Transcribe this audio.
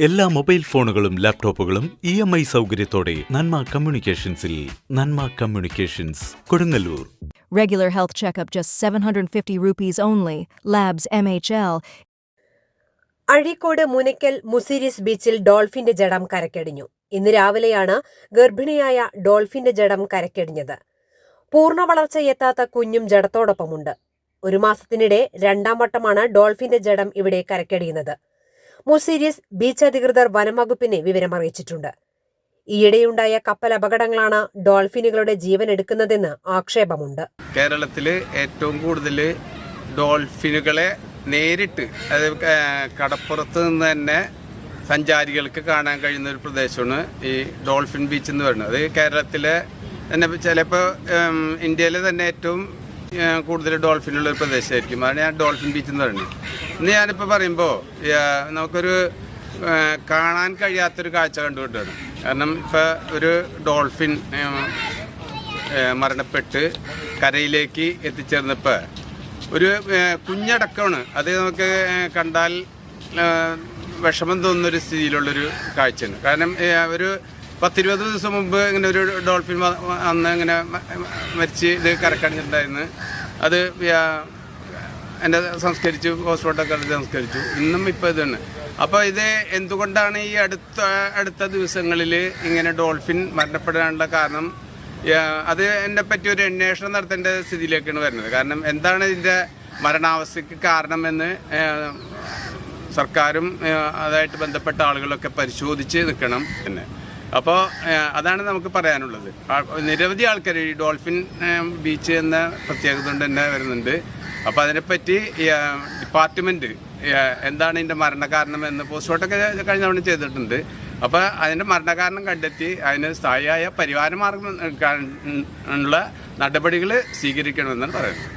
എല്ലാ മൊബൈൽ ഫോണുകളും ലാപ്ടോപ്പുകളും ഇ എം ഐ സൗകര്യത്തോടെ Nanma കമ്മ്യൂണിക്കേഷൻസിൽ Nanma communications Kodungallur. Regular health checkup just 750 rupees only. Labs MHL. Azhikode Munakkal Muziris ബീച്ചിൽ ഡോൾഫിന്റെ ജഡം കരക്കടിഞ്ഞു. ഇന്ന് രാവിലെയാണ് ഗർഭിണിയായ ഡോൾഫിന്റെ ജഡം കരക്കടിഞ്ഞത്. പൂർണ വളർച്ചയെത്താത്ത കുഞ്ഞും ജഡത്തോടൊപ്പമുണ്ട്. ഒരു മാസത്തിനിടെ രണ്ടാം വട്ടമാണ് ഡോൾഫിന്റെ ജഡം ഇവിടെ കരക്കടിയുന്നത്. മുസിരിസ് ബീച്ച് അധികൃതർ വനംവകുപ്പിനെ വിവരമറിയിച്ചിട്ടുണ്ട് ഈയിടെയുണ്ടായ കപ്പൽ അപകടങ്ങളാണ് ഡോൾഫിനുകളുടെ ജീവൻ എടുക്കുന്നതെന്ന് ആക്ഷേപമുണ്ട്. കേരളത്തിൽ ഏറ്റവും കൂടുതൽ ഡോൾഫിനുകളെ നേരിട്ട് അതായത് കടപ്പുറത്ത് നിന്ന് തന്നെ സഞ്ചാരികൾക്ക് കാണാൻ കഴിയുന്ന ഒരു പ്രദേശമാണ് ഈ ഡോൾഫിൻ ബീച്ച് എന്ന് പറയുന്നത്. അത് കേരളത്തിലെ തന്നെ ചിലപ്പോൾ ഇന്ത്യയിലെ തന്നെ ഏറ്റവും കൂടുതൽ ഡോൾഫിനുള്ള ഒരു പ്രദേശമായിരിക്കും. അതാണ് ഞാൻ ഡോൾഫിൻ ബീച്ച് എന്ന് പറയുന്നത്. ഇന്ന് ഞാനിപ്പോൾ പറയുമ്പോൾ നമുക്കൊരു കാണാൻ കഴിയാത്തൊരു കാഴ്ച കണ്ടുകൊണ്ടാണ് കാരണം ഇപ്പോൾ ഒരു ഡോൾഫിൻ മരണപ്പെട്ട് കരയിലേക്ക് എത്തിച്ചേർന്നപ്പോൾ ഒരു കുഞ്ഞടക്കമാണ്. അത് നമുക്ക് കണ്ടാൽ വിഷമം തോന്നുന്നൊരു സ്ഥിതിയിലുള്ളൊരു കാഴ്ചയാണ്. കാരണം ഒരു പത്തിരുപത് ദിവസം മുമ്പ് ഇങ്ങനെ ഒരു ഡോൾഫിൻ അന്ന് ഇങ്ങനെ മരിച്ച് ഇത് കരക്കടിഞ്ഞിട്ടുണ്ടായിരുന്നു. അത് എന്റെ സംസ്കരിച്ചു ഹോസ്പിറ്റലൊക്കെ എടുത്ത് സംസ്കരിച്ചു. ഇന്നും ഇപ്പോൾ ഇതാണ് അപ്പോൾ ഇത് എന്തുകൊണ്ടാണ് ഈ അടുത്ത അടുത്ത ദിവസങ്ങളിൽ ഇങ്ങനെ ഡോൾഫിൻ മരണപ്പെടാനുള്ള കാരണം? അത് എന്നെ പറ്റി ഒരു അന്വേഷണം നടത്തേണ്ട സ്ഥിതിയിലേക്കാണ് വരുന്നത്. കാരണം എന്താണ് ഇതിന്റെ മരണാവസ്ഥയ്ക്ക് കാരണമെന്ന് സർക്കാരും അതായിട്ട് ബന്ധപ്പെട്ട ആളുകളൊക്കെ പരിശോധിച്ച് നിൽക്കണം. പിന്നെ അപ്പോൾ അതാണ് നമുക്ക് പറയാനുള്ളത്. നിരവധി ആൾക്കാർ ഈ ഡോൾഫിൻ ബീച്ച് എന്ന പ്രത്യേകത കൊണ്ട് തന്നെ വരുന്നുണ്ട്. അപ്പോൾ അതിനെപ്പറ്റി ഡിപ്പാർട്ട്മെന്റ് എന്താണ് ഇതിന്റെ മരണകാരണം എന്ന് പോസ്റ്റ്മോർട്ടമൊക്കെ കഴിഞ്ഞ തവണ ചെയ്തിട്ടുണ്ട്. അപ്പോൾ അതിന്റെ മരണകാരണം കണ്ടെത്തി അതിന് സ്ഥായിയായ പരിഹാരമാർഗം ഉള്ള നടപടികൾ സ്വീകരിക്കണമെന്നാണ് പറയുന്നത്.